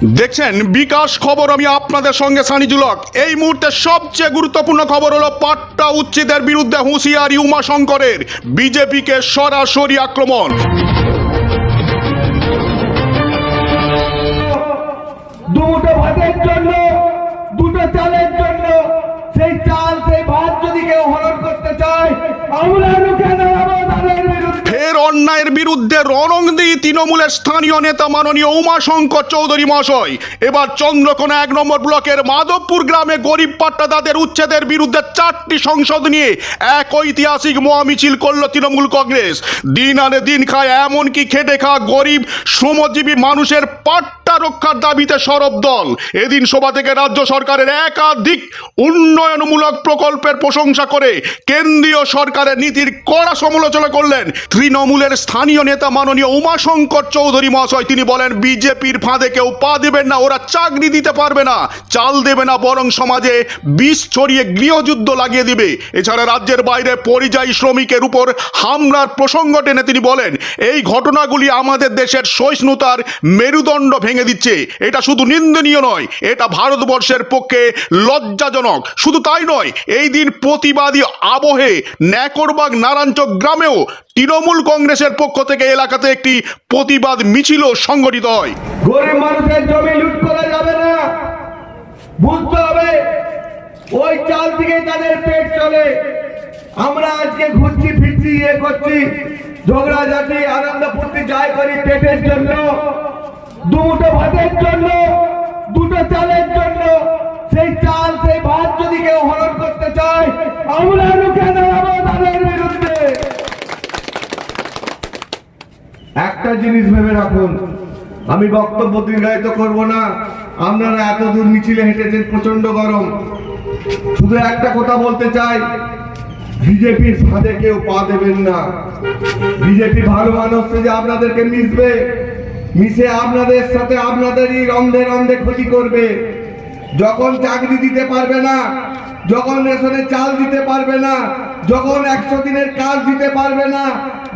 দেখছেন বিকাশ খবর আমি আপনাদের সঙ্গে সানিজুলক এই মুহূর্তে সবচেয়ে গুরুত্বপূর্ণ খবর হলো পাট্টা উচ্ছেদের বিরুদ্ধে হুঁশিয়ারি উমাশঙ্করের বিজেপিকে সরাসরি আক্রমণ। দুটো ভাতের জন্য দুটো চালের জন্য সেই চাল সেই ভাত যদি কেউ হরণ করতে চায় আমরা রুখে দাঁড়াবো তাদের বিরুদ্ধে। ফের অন্যায়ের বিরুদ্ধে রণংদি তৃণমূলের স্থানীয় নেতা মাননীয় উমাশঙ্কর চৌধুরী মহাশয়। এবার চন্দ্রকোনা এক নম্বর ব্লকের মাধবপুর গ্রামে গরিব পাট্টা পাট্টাদাদের উচ্ছেদের বিরুদ্ধে চারটি সংসদ নিয়ে এক ঐতিহাসিক মহামিছিল করল তৃণমূল কংগ্রেস। দিন আনে দিন খায় এমনকি খেটে খাওয়া গরিব, শ্রমজীবী মানুষের পাট্টা রক্ষার দাবিতে সরব দল। এদিন সভা থেকে রাজ্য সরকারের একাধিক উন্নয়নমূলক প্রকল্পের প্রশংসা করে কেন্দ্রীয় সরকারের নীতির কড়া সমালোচনা করলেন তৃণমূলের স্থানীয় নেতা মাননীয় উমাশঙ্কর চৌধুরী মহাশয়, তিনি বলেন, বিজেপির ফাঁদে কেউ পা দেবেন না, ওরা চাকরি দিতে পারবে না, চাল দেবে না, বরং সমাজে বিষ ছড়িয়ে গৃহযুদ্ধ লাগিয়ে দিবে। এছাড়া রাজ্যের বাইরে পরিযায়ী শ্রমিকের উপর হামলার প্রসঙ্গ টেনে তিনি বলেন, এই ঘটনাগুলি আমাদের দেশের সহিষ্ণুতার মেরুদণ্ড ভেঙে দিচ্ছে। এটা শুধু নিন্দনীয় নয়, এটা ভারতবর্ষের পক্ষে লজ্জাজনক। শুধু তাই নয়, এই দিন প্রতিবাদী আবহে ন্যাকরবাগ নারায়ণচক গ্রামেও তৃণমূল কংগ্রেসের পক্ষ থেকে এলাকাতে একটি প্রতিবাদ মিছিলও সংগঠিত হয়। গরিব মানুষের জমি লুট করা যাবে না। বুঝতে হবে, ওই চাল থেকে তাদের পেট চলে। আমরা আজকে ঘুরছি, ফিরছি ইয়ে করছি। ঝগড়া জাতি আনন্দ ফুর্তি যাই করি পেটের জন্য, দুটো ভাতের জন্য, দুটো চালের জন্য। সেই চাল, সেই ভাত যদি কেউ হরণ করতে চায়, আমরা রুখে দাঁড়াবো তাদের বিরুদ্ধে একটা জিনিস ভেবে রাখুন, আমি বক্তব্য দীর্ঘায়িত করব না। আপনারা এত দূর মিছিলে হেঁটেছেন প্রচণ্ড গরম। শুধু একটা কথা বলতে চাই, বিজেপির ফাঁদে কেউ পা দেবেন না। বিজেপি ভালো মানুষ যে আপনাদেরকে মিশবে, মিশে আপনাদের সাথে আপনাদেরই রন্ধে রন্ধে ক্ষতি করবে। যখন চাকরি দিতে পারবে না, যখন রেশনে চাল দিতে পারবে না যখন একশো দিনের কাজ দিতে পারবে না,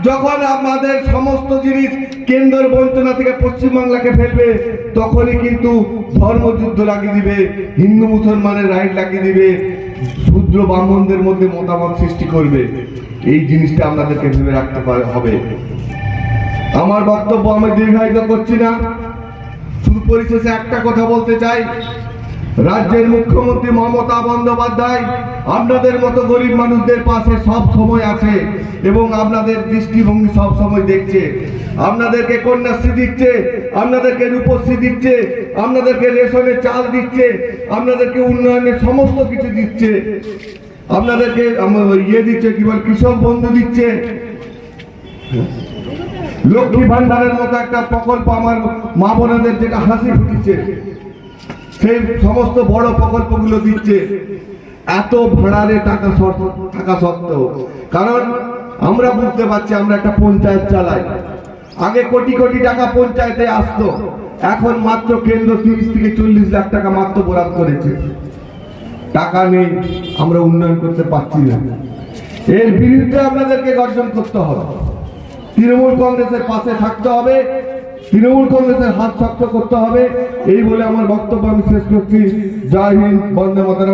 যখন আমাদের সমস্ত জিনিস কেন্দ্রের বঞ্চনা থেকে পশ্চিমবাংলাকে ফেলবে, তখনই কিন্তু ধর্মযুদ্ধ লাগিয়ে দিবে, হিন্দু মুসলমানের রাইট লাগিয়ে দিবে, শূদ্র ব্রাহ্মণদের মধ্যে মতামত সৃষ্টি করবে। এই জিনিসটা আপনাদেরকে ভেবে রাখতে হবে। আমার বক্তব্য আমি দীর্ঘায়িত করছি না। শুধু পরিশেষে একটা কথা বলতে চাই। রাজ্যের মুখ্যমন্ত্রী মমতা বন্দ্যোপাধ্যায় আপনাদের মতো গরিব মানুষদের পাশে সব সময় আছে এবং আপনাদের দৃষ্টিভঙ্গি সব সময় দেখছে। আপনাদেরকে কন্যাশ্রী দিচ্ছে, আপনাদেরকে রূপশ্রী দিচ্ছে, আপনাদেরকে রেশনের চাল দিচ্ছে, আপনাদেরকে উন্নয়নের সমস্ত কিছু দিচ্ছে। আপনাদেরকে ইয়ে দিচ্ছে, কি বল, কৃষক বন্ধু দিচ্ছে। লক্ষ্মী ভান্ডারের মতো একটা প্রকল্প আমার মা বোনেদের যেটা হাসি ফুটিছে। সেই সমস্ত বড় প্রকল্পগুলো দিচ্ছে। এত ভাড়ারে টাকা থাকা সত্ত্বেও। কারণ আমরা বুঝতে পারছি আমরা একটা পঞ্চায়েত চালাই। আগে কোটি কোটি টাকা পঞ্চায়েতে আসতো। এখন মাত্র কেন্দ্র তিরিশ থেকে চল্লিশ লাখ টাকা মাত্র বরাদ করেছে। টাকা নেই, আমরা উন্নয়ন করতে পারছি না। এর বিরুদ্ধে আপনাদেরকে গর্জন করতে হবে। তৃণমূল কংগ্রেসের পাশে থাকতে হবে। তৃণমূল কংগ্রেসের হাত শক্ত করতে হবে। এই বলে আমার বক্তব্য আমি শেষ করছি। জয় হিন্দ, বন্দে মাতারাম।